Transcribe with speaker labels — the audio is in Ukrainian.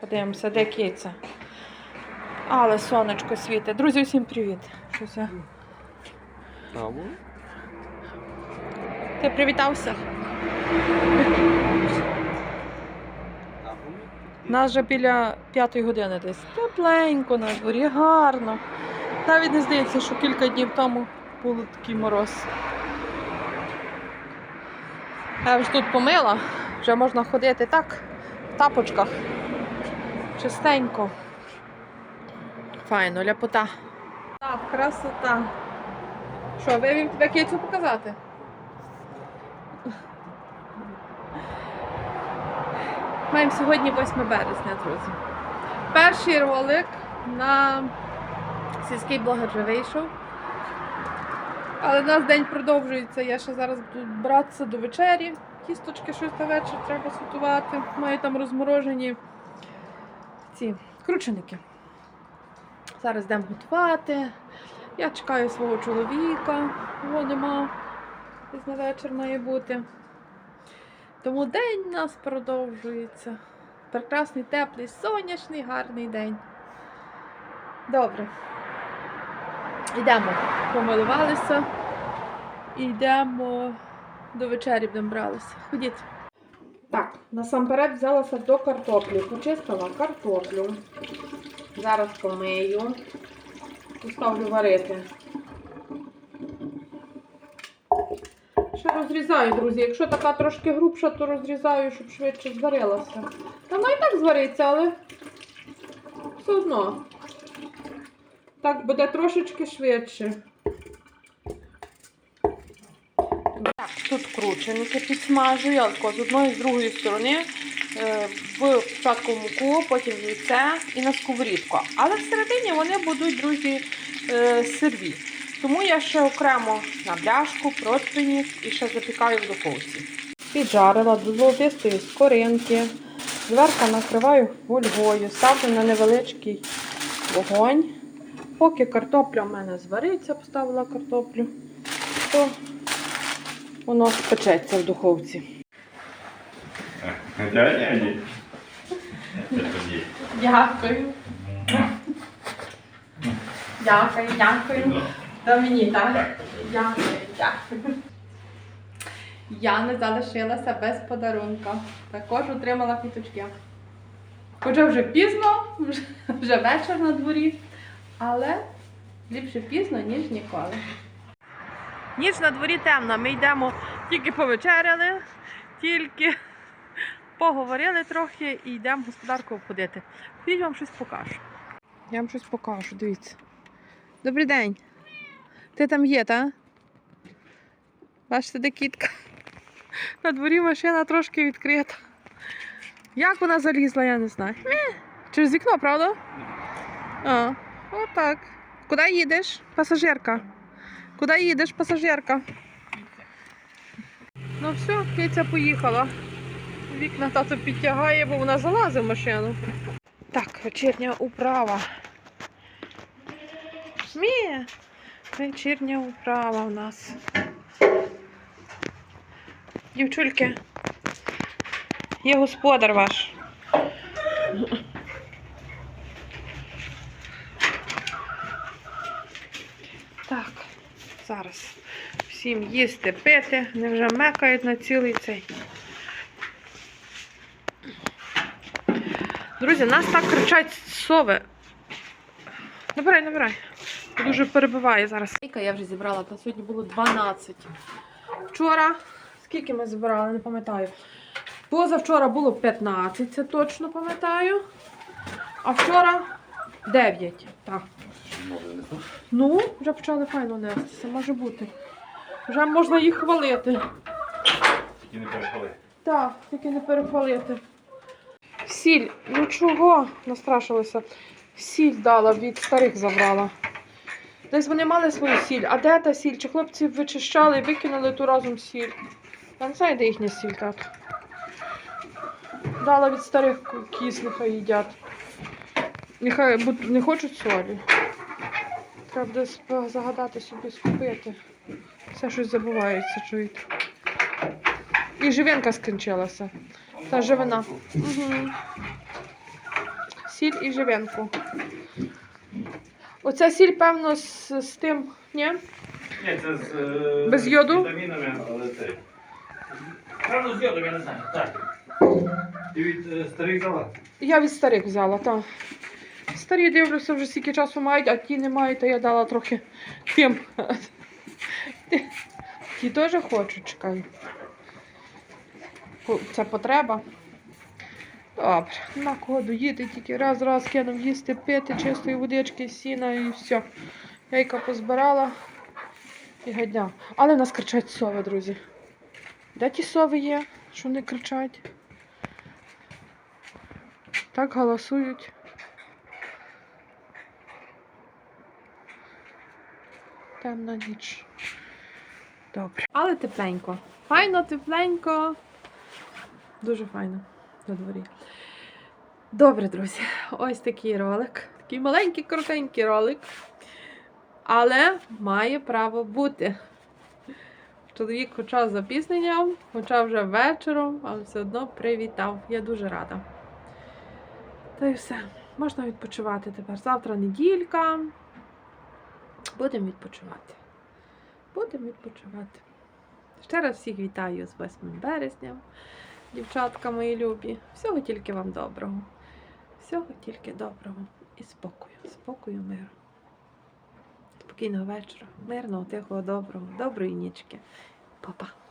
Speaker 1: Подивимося, де киця. Але сонечко світить. Друзі, всім привіт. Щось я... Ти привітався? Нас вже біля п'ятої години десь. Тепленько на дворі, гарно. Навіть не здається, що кілька днів тому був такий мороз. Я вже тут помила, вже можна ходити так, в тапочках. Чистенько. Файно, ляпота. Так, красота. Що, вивів тебе кицю показати? Маємо сьогодні 8 березня, друзі. Перший ролик на сільський блогер вже вийшов. Але у нас день продовжується. Я ще зараз буду братися до вечері. Кісточки щось на вечір треба готувати. Маю там розморожені ці крученики. Зараз йдемо готувати. Я чекаю свого чоловіка, його нема. На вечір має бути. Тому день у нас продовжується. Прекрасний, теплий, сонячний, гарний день. Добре. Йдемо. Помилувалися. Йдемо до вечері будемо бралися. Ходіть. Так, насамперед взялася до картоплі. Почистила картоплю. Зараз помию. Поставлю варити. Ще розрізаю, друзі. Якщо така трошки грубша, то розрізаю, щоб швидше зварилася. Та вона і так звариться, але все одно. Так буде трошечки швидше. Так, тут крученики підсмажую, я з одної і з другої сторони. е, В спочатку муку, потім яйце і на сковорідку. Але всередині вони будуть, друзі, е, сирві. Тому я ще окремо на бляшку, противник і ще запікаю в духовці. Піджарила до золотистої скоринки. Зверху накриваю фольгою, ставлю на невеличкий вогонь. Поки картопля в мене звариться, поставила картоплю, то воно спечеться в духовці. Дякую. Дякую, дякую. Та мені так. Дякую, дякую. Я не залишилася без подарунка. Також отримала квіточки. Хоча вже пізно, вже вечір на дворі, але ліпше пізно, ніж ніколи. Ніч на дворі темна. Ми йдемо тільки повечеряли, тільки поговорили трохи і йдемо господарку обходити. Ходіть вам щось покажу. Я вам щось покажу, дивіться. Добрий день. Ти там є, та? Бачите, де кітка? На дворі машина трошки відкрита. Як вона залізла, я не знаю. Через вікно, правда? А, отак. Куди їдеш? Пасажирка. Куди їдеш, пасажирка? Ну все, киця поїхала. Вікна тато підтягає, бо вона залазить в машину. Так, вечірня управа. Мі, вечірня управа у нас. Дівчульки, є господар ваш. Так, зараз всім їсти, пити, не вже мекають на цілий цей. Друзі, нас так кричать сови. Набирай, набирай. Дуже перебиває зараз. Я вже зібрала, та сьогодні було 12. Вчора, скільки ми збирали, не пам'ятаю. Позавчора було 15, це точно пам'ятаю. А вчора 9. Так. Ну, вже почали файно нестися, може бути. Вже можна їх хвалити.
Speaker 2: Тільки не перепали.
Speaker 1: Так, тільки не перехвалити. Сіль, ну чого настрашилися? Сіль дала, від старих забрала. Десь вони мали свою сіль. А де та сіль? Чи хлопці вичищали і викинули ту разом сіль? Я не знаю, де їхня сіль так. Дала від старих кіз, нехай їдять. Нехай не хочуть солі. Треба десь загадати собі скупити. Все щось забувається, чуєте. І живинка скінчилася. Та живина. Угу. Сіль і живенку. Оця сіль, певно, з, з тим, ні?
Speaker 2: Ні, це з е,
Speaker 1: Без йоду?
Speaker 2: вітамінами, але це. Правда, з йодом, я не знаю. Так. Ти від е, старих взяла?
Speaker 1: Я від старих взяла, так. Старі дивлюся, вже стільки часу мають, а ті не мають, то я дала трохи тим. Ті теж хочуть, чекай. Це потреба. Добре, на кого доїти, тільки раз раз кинув їсти, пити чистої водички, сіна і все. Яйка позбирала і гадня. Але в нас кричать сови, друзі. Де ті сови є, що не кричать? Так голосують. Темна ніч. Добре. Але тепленько. Файно, тепленько. Дуже файно на дворі. Добре, друзі. Ось такий ролик. Такий маленький, коротенький ролик. Але має право бути. Чоловік, хоча з запізненням, хоча вже вечором, але все одно привітав. Я дуже рада. Та й все. Можна відпочивати тепер. Завтра неділька. Будемо відпочивати. Будемо відпочивати. Ще раз всіх вітаю з 8 березня, дівчатка мої любі. Всього тільки вам доброго. Всього тільки доброго і спокою. Спокою, миру. Спокійного вечора, мирного, тихого, доброго, доброї нічки. Па-па.